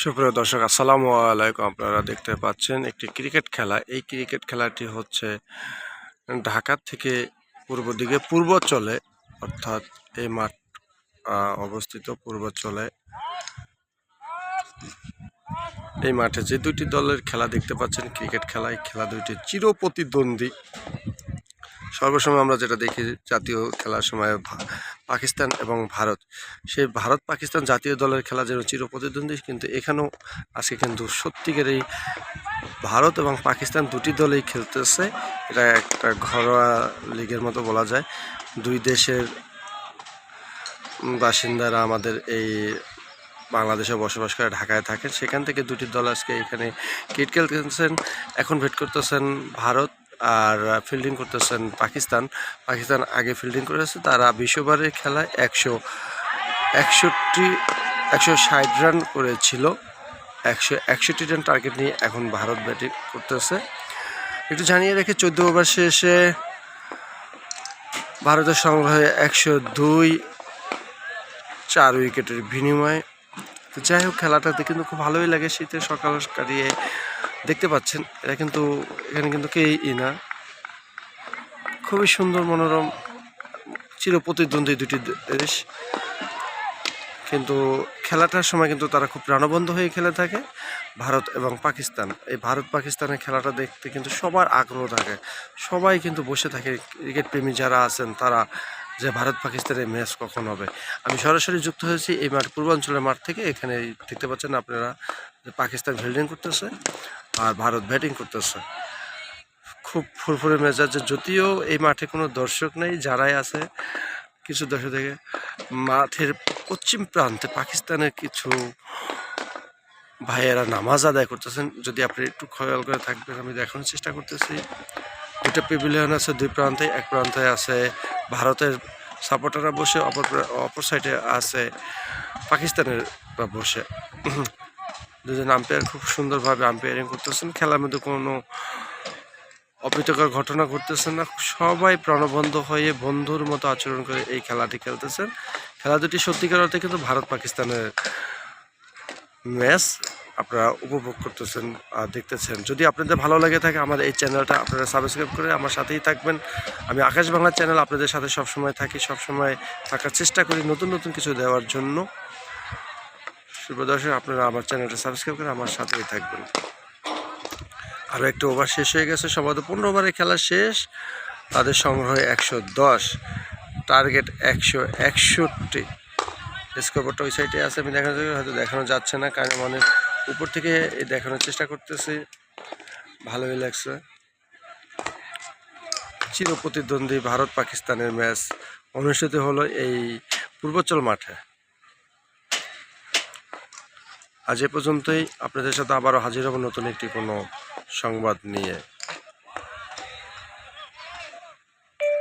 সুপ্রিয় দর্শক, আসসালামু আলাইকুম। আপনারা দেখতে পাচ্ছেন একটি ক্রিকেট খেলা। এই ক্রিকেট খেলাটি হচ্ছে ঢাকা থেকে পূর্ব দিকে পূর্বাঞ্চলে অর্থাৎ এই মাঠ অবস্থিত পূর্বাঞ্চলে এই মাঠে যে দুটি দলের খেলা দেখতে পাচ্ছেন, ক্রিকেট খেলা। এই খেলা দুইটি চিরপ্রতিদ্বন্দ্বী। সর্বসময় আমরা যেটা দেখি, জাতীয় খেলার সময় পাকিস্তান এবং ভারত। সেই ভারত পাকিস্তান জাতীয় দলের খেলা যেন চিরপ্রতিদ্বন্দ্বী, কিন্তু এখানেও আজকে কিন্তু সত্যিকারই ভারত এবং পাকিস্তান দুটি দলেই খেলতেছে। এটা একটা ঘরোয়া লিগের মতো বলা যায়। দুই দেশের বাসিন্দারা আমাদের এই বাংলাদেশে বসবাস করে, ঢাকায় থাকেন। সেখান থেকে দুটি দল আজকে এখানে ক্রিকেট খেলতেছেন। এখন ভেট করতেছেন ভারত। আর ফিল্ডিং করতেছেন পাকিস্তান। পাকিস্তান আগে ফিল্ডিং করেছে, তারা বিশ্ববারের খেলায় একশো একষট্টি, একশো ষাট রান করেছিল। একশো একষট্টি রান টার্গেট নিয়ে এখন ভারত ব্যাটিং করতেছে। একটু জানিয়ে রেখে, চোদ্দ ওভার শেষে ভারতের সংগ্রহে একশো দুই, চার উইকেটের বিনিময়ে। তো যাই হোক খেলাটাতে কিন্তু খুব ভালোই লাগে শীতের সকাল কাটিয়ে। দেখতে পাচ্ছেন এটা কিন্তু, এখানে কিন্তু কেই না। খুবই সুন্দর মনোরম চিরপ্রতিদ্বন্দ্বী দুটি দেশ। কিন্তু খেলাটার সময় কিন্তু তারা খুব প্রাণবন্ধ হয়ে খেলে থাকে, ভারত এবং পাকিস্তান। এই ভারত পাকিস্তানের খেলাটা দেখতে কিন্তু সবার আগ্রহ থাকে। সবাই কিন্তু বসে থাকে, ক্রিকেট প্রেমী যারা আছেন, তারা যে ভারত পাকিস্তানের ম্যাচ কখন হবে? আমি সরাসরি যুক্ত হয়েছি এই মাঠ, পূর্বাঞ্চলের মাঠ থেকে। এখানে দেখতে পাচ্ছেন আপনারা যে পাকিস্তান ফিল্ডিং করতেছে আর ভারত ব্যাটিং করতেছে। খুব ফুরফুরে মেজাজে যদিও এই মাঠে কোনো দর্শক নেই, যারাই আছে, কিছু দর্শক থেকে, মাঠের পশ্চিম প্রান্তে পাকিস্তানের কিছু ভাইয়েরা নামাজ আদায় করতেছেন। যদি আপনি একটু খেয়াল করে থাকবেন, আমি দেখানোর চেষ্টা করতেছি। দুটো পেভিলিয়ন আছে, দুই প্রান্তে, এক প্রান্তে আছে ভারতের সাপোর্টাররা বসে অপর অপর সাইডে আছে, পাকিস্তানের বসে। দুজন আম্পায়ার খুব সুন্দরভাবে আম্পায়ারিং করতেছেন। খেলার মধ্যে কোনো অপ্রীতকর ঘটনা ঘটতেছে না। সবাই প্রাণবন্ধ হয়ে বন্ধুর মতো আচরণ করে এই খেলাটি খেলতেছেন। খেলা দুটি সত্যিকার অর্থে কিন্তু ভারত পাকিস্তানের ম্যাচ আপনারা উপভোগ করতেছেন আর দেখতেছেন। যদি আপনাদের ভালো লাগে থাকে আমাদের এই চ্যানেলটা, আপনারা সাবস্ক্রাইব করে আমার সাথেই থাকবেন। আমি আকাশ বাংলা চ্যানেল আপনাদের সাথে সবসময় থাকি, সবসময় থাকার চেষ্টা করি নতুন নতুন কিছু দেওয়ার জন্য। সুপ্রদর্শক, আপনারা আমার চ্যানেলটা সাবস্ক্রাইব করে আমার সাথেই থাকবেন। আরও একটু ওভার শেষ হয়ে গেছে, সম্ভবত পনেরো ওভারে খেলা শেষ। তাদের সংগ্রহ একশো দশ, টার্গেট একশো একষট্টি। স্কোরবোর্ডটা ওই সাইডে আছে, আমি দেখানো হয়তো দেখানো যাচ্ছে না, কারণ মানে উপর থেকে এই দেখানোর চেষ্টা করতেছি। ভালোই লাগছে। চির প্রতিদ্বন্দ্বী ভারত পাকিস্তানের ম্যাচ অনুষ্ঠিত হলো এই পূর্বাচল মাঠে। আজ এ পর্যন্তই। আপনাদের সাথে আবারও হাজির হব নতুন একটি কোনো সংবাদ নিয়ে।